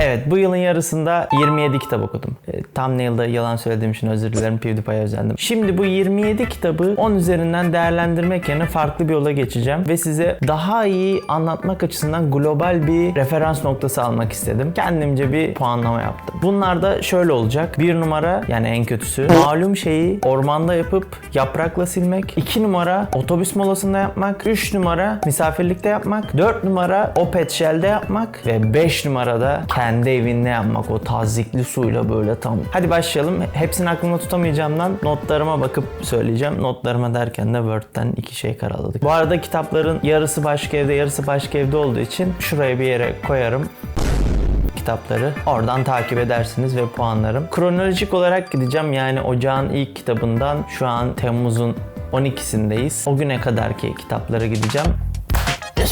Evet bu yılın yarısında 27 kitap okudum. E, thumbnail'da yalan söylediğim için özür dilerim PewDiePie'ye özendim. Şimdi bu 27 kitabı 10 üzerinden değerlendirmek yerine farklı bir yola geçeceğim ve size daha iyi anlatmak açısından global bir referans noktası almak istedim. Kendimce bir puanlama yaptım. Bunlar da şöyle olacak. Bir numara yani en kötüsü malum şeyi ormanda yapıp yaprakla silmek. 2 numara otobüs molasında yapmak. 3 numara misafirlikte yapmak. 4 numara o pet shell'de yapmak. Ve 5 numarada kendi evinde yapmak. O tazikli suyla böyle tam. Hadi başlayalım. Hepsini aklımda tutamayacağımdan notlarıma bakıp söyleyeceğim. Notlarıma derken de Word'den iki şey karaladık. Bu arada kitapların yarısı başka evde yarısı başka evde olduğu için şuraya bir yere koyarım kitapları. Oradan takip edersiniz ve puanlarım. Kronolojik olarak gideceğim. Yani ocağın ilk kitabından şu an Temmuz'un 12'sindeyiz. O güne kadarki kitaplara gideceğim.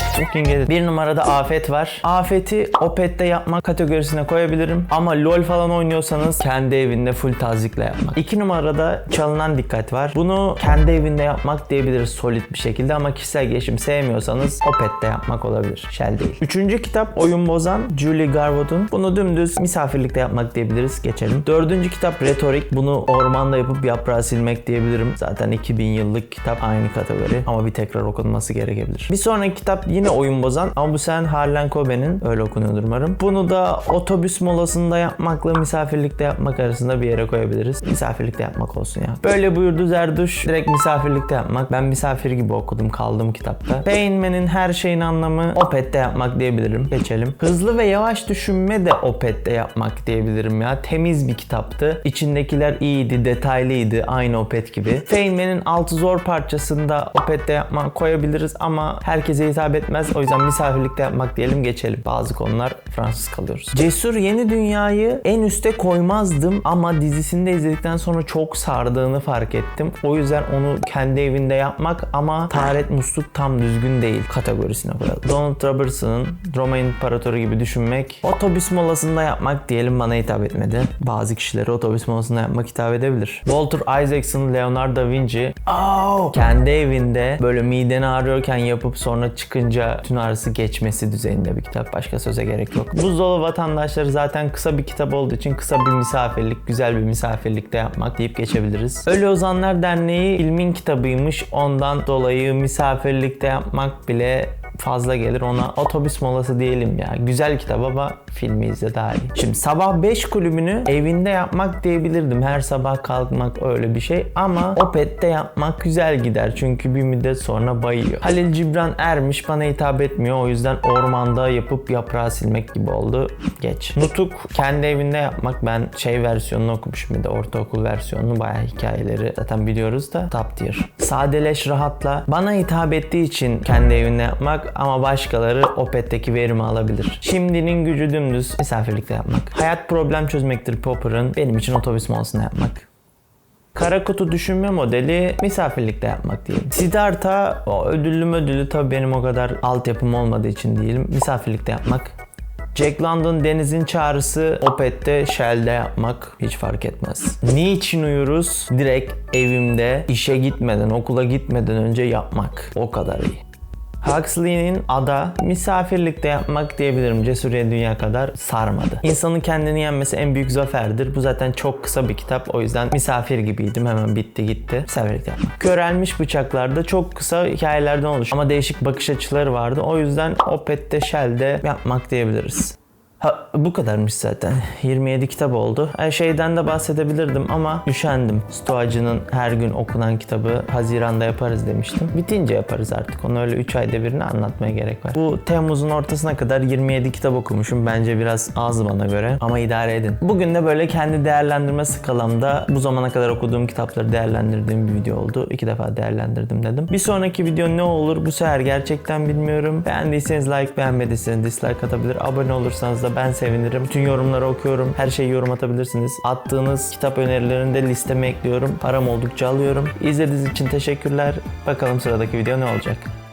Fucking get. Bir numarada Afet var. Afet'i Opet'te yapmak kategorisine koyabilirim. Ama LoL falan oynuyorsanız kendi evinde full tazikle yapmak. İki numarada Çalınan Dikkat var. Bunu kendi evinde yapmak diyebiliriz solid bir şekilde ama kişisel gelişim sevmiyorsanız Opet'te yapmak olabilir. Shell değil. Üçüncü kitap Oyun Bozan Julie Garwood'un. Bunu dümdüz misafirlikte yapmak diyebiliriz. Geçelim. Dördüncü kitap Retorik. Bunu ormanda yapıp yaprağı silmek diyebilirim. Zaten 2000 yıllık kitap aynı kategori ama bir tekrar okunması gerekebilir. Bir sonraki kitap yine oyun bozan ama bu sen Harlan Coben'in öyle okunuyordur umarım. Bunu da otobüs molasında yapmakla misafirlikte yapmak arasında bir yere koyabiliriz. Misafirlikte yapmak olsun ya. Böyle buyurdu Zerduş. Direkt misafirlikte yapmak. Ben misafir gibi okudum kaldım kitapta. Pain Man'in her şeyin anlamı Opet'te yapmak diyebilirim. Geçelim. Hızlı ve yavaş düşünme de Opet'te yapmak diyebilirim ya. Temiz bir kitaptı. İçindekiler iyiydi, detaylıydı. Aynı Opet gibi. Feynman'in altı zor parçasında Opet'te yapmak koyabiliriz ama herkese hitap etmez. O yüzden misafirlikte yapmak diyelim geçelim. Bazı konular Fransız kalıyoruz. Cesur Yeni Dünya'yı en üste koymazdım ama dizisini de izledikten sonra çok sardığını fark ettim. O yüzden onu kendi evinde yapmak ama Taharet Musluk tam düzgün değil kategorisine koyalım. Donald Robertson'ın Roma İmparatoru gibi düşünmek otobüs molasında yapmak diyelim bana hitap etmedi. Bazı kişileri otobüs molasında yapmak hitap edebilir. Walter Isaacson, Leonardo da Vinci oh! kendi evinde böyle mideni ağrıyorken yapıp sonra çıkınca tüm ağrısı geçmesi düzeyinde bir kitap. Başka söze gerek yok. Buzdolabı vatandaşları zaten kısa bir kitap olduğu için kısa bir misafirlik, güzel bir misafirlikte yapmak deyip geçebiliriz. Ölü Ozanlar Derneği ilmin kitabıymış. Ondan dolayı misafirlikte yapmak bile fazla gelir. Ona otobüs molası diyelim ya. Güzel kitap ama filmi izle daha iyi. Şimdi sabah 5 kulübünü evinde yapmak diyebilirdim. Her sabah kalkmak öyle bir şey. Ama Opet'te yapmak güzel gider. Çünkü bir müddet sonra bayıyor. Halil Cibran Ermiş bana hitap etmiyor. O yüzden ormanda yapıp yaprağı silmek gibi oldu. Geç. Nutuk kendi evinde yapmak. Ben şey versiyonunu okumuşum bir de ortaokul versiyonunu. Bayağı hikayeleri zaten biliyoruz da top tier. Sadeleş rahatla. Bana hitap ettiği için kendi evinde yapmak ama başkaları Opet'teki verimi alabilir. Şimdinin gücü dümdüz misafirlikte yapmak. Hayat problem çözmektir Popper'ın. Benim için otobüs molasında yapmak. Kara kutu düşünme modeli misafirlikte yapmak diyelim. Siddhartha o ödüllü ödülü tabii benim o kadar altyapım olmadığı için değilim. Misafirlikte yapmak. Jack London Deniz'in çağrısı Opet'te Shell'de yapmak hiç fark etmez. Niçin uyuruz? Direkt evimde işe gitmeden, okula gitmeden önce yapmak. O kadar iyi. Huxley'nin Ada misafirlikte yapmak diyebilirim. Cesuriye Dünya kadar sarmadı. İnsanın kendini yenmesi en büyük zaferdir. Bu zaten çok kısa bir kitap. O yüzden misafir gibiydim. Hemen bitti gitti. Misafirlikte yapmak. Körelmiş bıçaklarda çok kısa hikayelerden oluşuyor. Ama değişik bakış açıları vardı. O yüzden Opet'te Shell'de yapmak diyebiliriz. Ha, bu kadarmış zaten. 27 kitap oldu. Her şeyden de bahsedebilirdim ama üşendim. Stoacı'nın her gün okunan kitabı Haziran'da yaparız demiştim. Bitince yaparız artık. Onu öyle 3 ayda birini anlatmaya gerek var. Bu Temmuz'un ortasına kadar 27 kitap okumuşum. Bence biraz az bana göre ama idare edin. Bugün de böyle kendi değerlendirme skalamda bu zamana kadar okuduğum kitapları değerlendirdiğim bir video oldu. İki defa değerlendirdim dedim. Bir sonraki video ne olur bu sefer gerçekten bilmiyorum. Beğendiyseniz like, beğenmediyseniz dislike atabilir. Abone olursanız da ben sevinirim. Bütün yorumları okuyorum. Her şeyi yorum atabilirsiniz. Attığınız kitap önerilerini de listeme ekliyorum. Param oldukça alıyorum. İzlediğiniz için teşekkürler. Bakalım sıradaki video ne olacak.